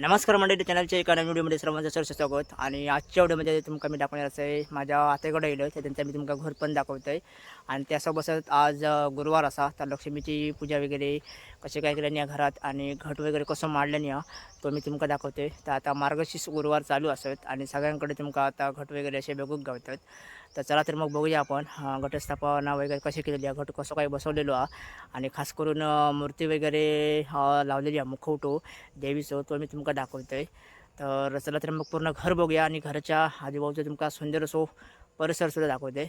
नमस्कार मंडळी चॅनलच्या एका नवीन व्हिडिओमध्ये सर्वांचं सरस स्वागत. आणि आजच्या व्हिडिओमध्ये तुमका मी दाखवणार असं आहे माझ्या आतेकडे येलो तर त्यांचं मी तुमका घर पण दाखवतो आहे आणि त्यासोबतच आज गुरुवार असा तर लक्ष्मीची पूजा वगैरे कशी काय केल्याने या घरात आणि घट वगैरे कसं मांडल्याने या तो मी तुमका दाखवते तर आता मार्गशीर्ष गुरुवार चालू असत आणि सगळ्यांकडे तुमका आता घट वगैरे असे बघूक गावतात. तर चला तर मग बघूया आपण घटस्थापना वगैरे कशी केलेली आहे घट कसं काय बसवलेलो आहे. आणि खास करून मूर्ती वगैरे लावलेली आहे मुखवटो देवीचं तो मी तुमका दाखवतोय. तर चला तर मग पूर्ण घर बघूया आणि घराच्या आजूबाजूचा तुमका सुंदर असो परिसर सुद्धा दाखवते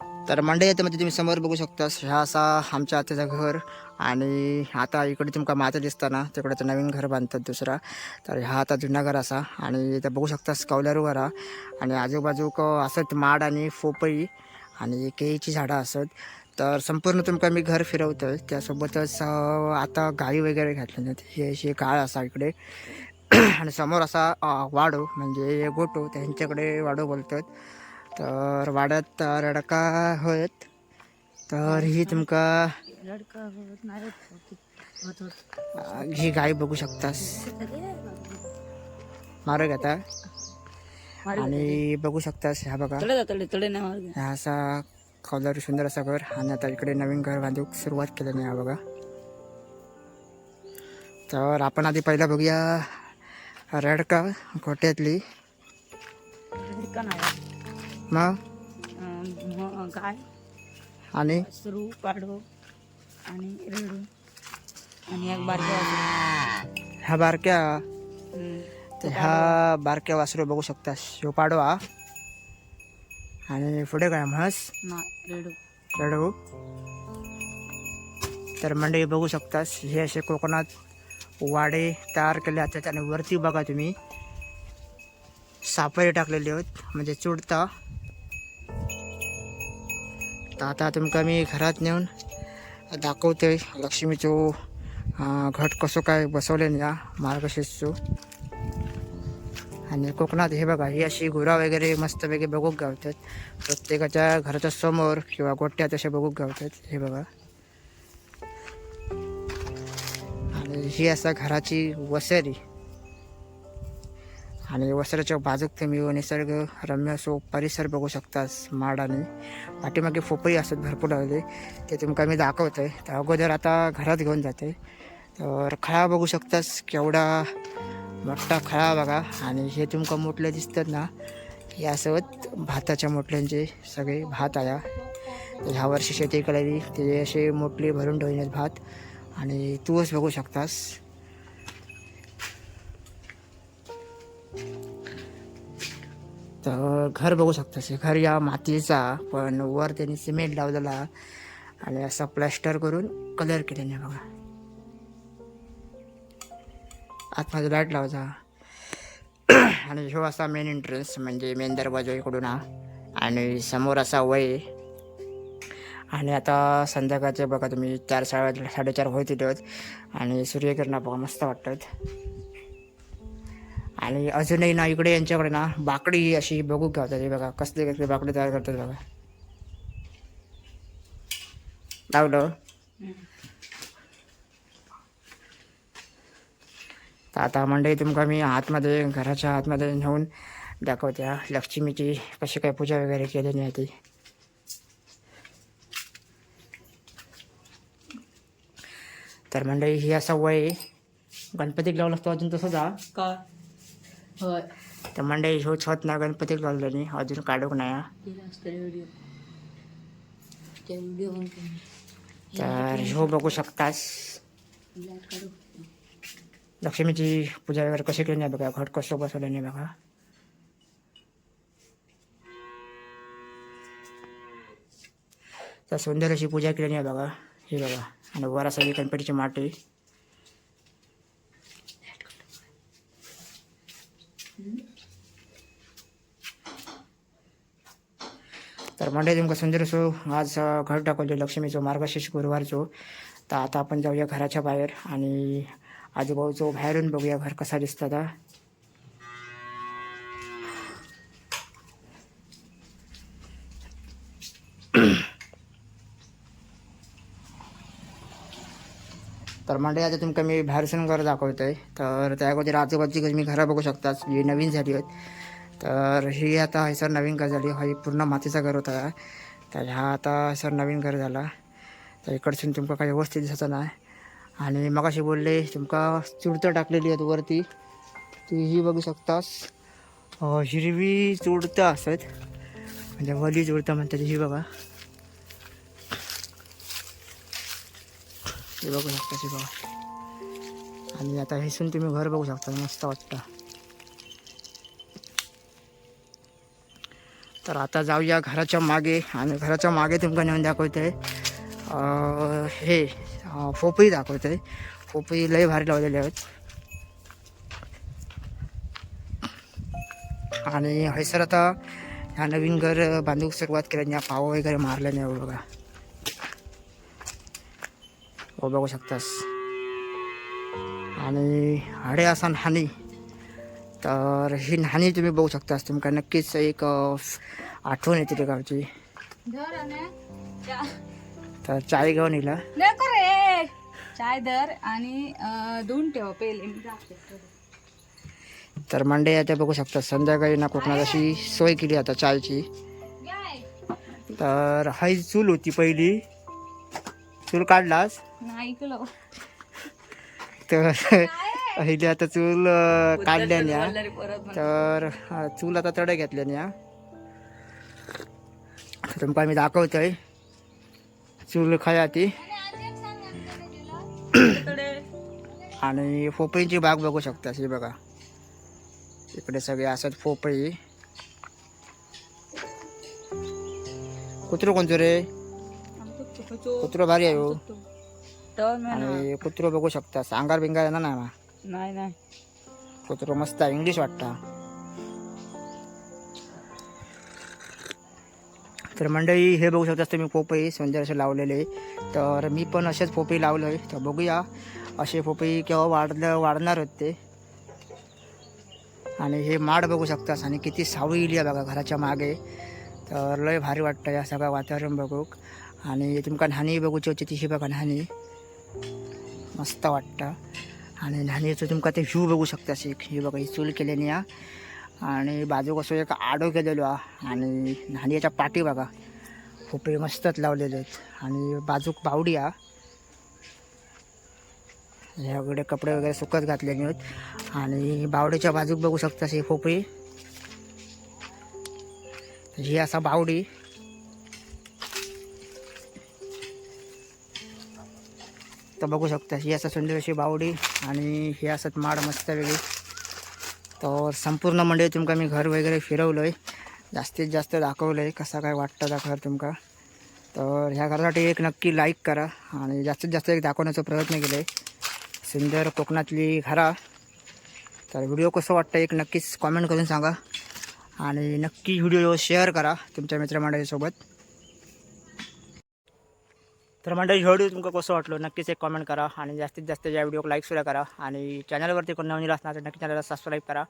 तर मंडई याच्यामध्ये म्हणजे तुम्ही समोर बघू शकता. ह्या असा आमच्या आत्याचं घर आणि आता इकडे तुमका माता दिसताना तिकडे तर नवीन घर बांधतात दुसरा. तर हा आता जुना घर असा आणि इथं बघू शकता कौलारू घर आणि आजूबाजूक असत माड आणि फोपई आणि केळीची झाडं असत. तर संपूर्ण तुमका मी घर फिरवतोय. त्यासोबतच आता गाई वगैरे घातल्या हे अशी काळ असा इकडे. आणि समोर असा वाडो म्हणजे गोटो त्यांच्याकडे वाडो बोलतात. तर वाड्यात रडका होत तर ही तुमका ही गाय बघू शकतास. मार्ग आता. आणि बघू शकतास ह्या बघा. तळे तळे तळे नाही मार्ग. हा असा कौलारू सुंदर असा घर आणि आता इकडे नवीन घर बांधूक सुरुवात केल्याने हा बघा. तर आपण आधी पहिला बघूया रडका गोट्यातली नाही मग अं, गाय. आणि? आणि रेडू आणि एक बारक्या. ह्या बारक्या. तर ह्या बारक्या वासरू बघू शकता. शिव पाडवा आणि पुढे काय म्हस? रेडू. रडू. तर मंडळी बघू शकतास हे असे कोकणात वाडे तयार केले जातात आणि वरती बघा तुम्ही. सापळे टाकलेले आहेत म्हणजे चुडता. तर आता तुमका मी घरात नेऊन दाखवते लक्ष्मीचो घट कसं काय बसवले या मार्गशीर्षचो आणि कोकणात हे बघा ही अशी गुरा वगैरे मस्तपैकी बघूक गावतात. प्रत्येकाच्या घराच्या समोर किंवा गोट्यात असे बघूक गावतात हे बघा. आणि ही असा घराची वसेरी. आणि वसराच्या बाजूक तुम्ही हो, निसर्ग रम्य असो परिसर बघू शकतास माड आणि पाठीमागे फोपई असतात भरपूर लावले ते तुमका मी दाखवतोय. तर अगोदर आता घरात घेऊन जाते. तर खळा बघू शकतास केवढा मोठा खळा बघा. आणि हे तुमका मोठले दिसतात ना यासोबत भाताच्या मोठल्यांचे सगळे भात आया. ह्या वर्षी शेती करावी ते असे मोठले भरून ठेवण्यात भात. आणि तूच बघू शकतास. तर घर बघू शकतास हे घर या मातीचा पण वर त्यांनी सिमेंट लावलेला आणि असा प्लॅस्टर करून कलर केलेला बघा. आतमध्ये लाइट लावजा. आणि ह्यो असा मेन एंट्रन्स म्हणजे मेन दरवाजा इकडून हा. आणि समोर असा वय. आणि आता संध्याकाळचे बघा तुम्ही चार साडे साडेचार होत येतात आणि सूर्यकिरणा बघा मस्त वाटतात. आणि अजूनही ना इकडे यांच्याकडे ना बाकडी अशी बघू गावतात हे बघा कसले कसले बाकडी तयार करतात बघा. लावलं? तर आता मंडळी तुमका मी आतमध्ये घराच्या आतमध्ये नेऊन दाखवत्या. लक्ष्मीची कशी काय पूजा वगैरे केली नाही ती. तर मंडळी ही असा वय गणपतीक लावला असतो अजून तसंच जा का होय. तर मंडळी ह्यो छत ना गणपतीक लावलं नाही अजून काढूक नाही हा. तर ह्यो बघू शकतास. लक्ष्मीची पूजा वगैरे कशी केली नाही बघा. घट कसं बसवलं नाही बघा. तर सुंदर अशी पूजा केली नाही बघा. हे बघा. आणि वर असा गणपतीची माटी. तर मंडळी तुमका सुंदर सो आज घर दाखवले लक्ष्मीचो मार्गशीर्ष गुरुवारचो तर आता आपण जाऊया घराच्या बाहेर आणि आजूबाजूचो बाहेरून बघूया घर कसा दिसतं. तर म्हणजे आता तुमका मी भायरसून घर दाखवतोय. तर त्या अगोदर आजूबाजूची मी घरं बघू शकता जी नवीन झाली आहेत. तर ही आता हैसर नवीन घर झाली. ही पूर्ण मातीचा घर होता. तर ह्या आता हैसर नवीन घर झाला. तर इकडसून तुमका काही व्यवस्थित दिसत नाही. आणि मगाशी बोलले तुमका चुडतं टाकलेली आहेत वरती. ती ही बघू शकतास. हिरवी चुडतं असत म्हणजे वली चुडतं म्हणतात ही बघा. हे बघू शकता हे बघा. आणि आता हेसून तुम्ही घर बघू शकता मस्त वाटतं. तर आता जाऊया घराच्या मागे आणि घराच्या मागे तुमका नेऊन आहे हे अं, दाखवतो आहे पोपई लय भारी लावलेले आहेत. आणि हैसर आता ह्या नवीन घर बांधूक सुरुवात केल्याने पाव वगैरे मारल्याने बघा. हो बघू शकतास आणि हाडे असा हानी तर ही हानी तुम्ही बघू शकतास तुमका नक्कीच एक आठवण येते त्या गावची तर चाय घेऊन रे चाय दर आणि ठेव. तर मंडे आता बघू शकता संध्याकाळी ना कोकणात अशी सोय केली आता चायची? तर हाय चूल होती पहिली चूल काढलास? नाही ऐकलं तर आता चूल म्हण. तर चूल आता तडे घेतल्याने तुमका मी दाखवतोय. चूल खया ती आणि पोपईची बाग बघू शकता ही बघा. इकडे सगळे असत पोपई कुत्रो कोणतो रे. कुत्रो भारी आहे हो. आणि कुत्रो बघू शकता. सांगार बिंगार येणार ना ना नाही नाही. कुत्रो मस्त आहे. इंग्लिश वाटता. तर मंडळी हे बघू शकता तुम्ही पोपई सुंदर असे लावलेले. तर मी पण असेच पोपई लावलं आहे तर बघूया. असे पोपई केव्हा वाढलं वाढणार होते आणि हे माड बघू शकतास. आणि किती सावळी इली आहे बघा घराच्या मागे. तर लय भारी वाटतं या सगळं वातावरण बघूक. आणि तुमकां न्हाणी बघूची होती ती बघा न्हाणी. मस्त वाटतं. आणि न्हाणीचं तुमका ते व्ह्यू बघू शकता एक हे बघा ही चूल केलेली या आणि बाजू कसं एक आडो केलेलो हा. आणि न्हाणीच्या पाठी बघा. खोपे मस्तच लावलेले आहेत. आणि बाजूक बावडी हा. ह्याकडे कपडे वगैरे सुकत घातलेले आहेत. आणि बावडीच्या बाजूक बघू शकता ही फोपळी ही असा बावडी. तर बघू शकता ही असं सुंदर अशी बावडी आणि ही असत माड मस्त वेगळी. तर संपूर्ण मंडळी तुमका मी घर वगैरे फिरवलं आहे जास्तीत जास्त दाखवलं आहे कसा काय वाटतं त्या घर तुमका. तर ह्या घरासाठी एक नक्की लाईक करा आणि जास्तीत जास्त एक दाखवण्याचा प्रयत्न केला आहे सुंदर कोकणातली घरा. तर व्हिडिओ कसं वाटतं एक नक्कीच कॉमेंट करून सांगा. आणि नक्की व्हिडिओ शेअर करा तुमच्या मित्रमंडळीसोबत. तर मंडळी व्हिडिओ तुमका कसं वाटलं? नक्कीच एक कॉमेंट करा आणि जास्तीत जास्त या व्हिडिओ लाईकसुद्धा करा आणि चॅनलवरती कोण नवीन असणार तर नक्की चॅनलला सबस्क्राईब करा.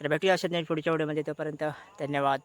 तर भेटूया असेच नाही पुढच्या व्हिडिओमध्ये तोपर्यंत धन्यवाद.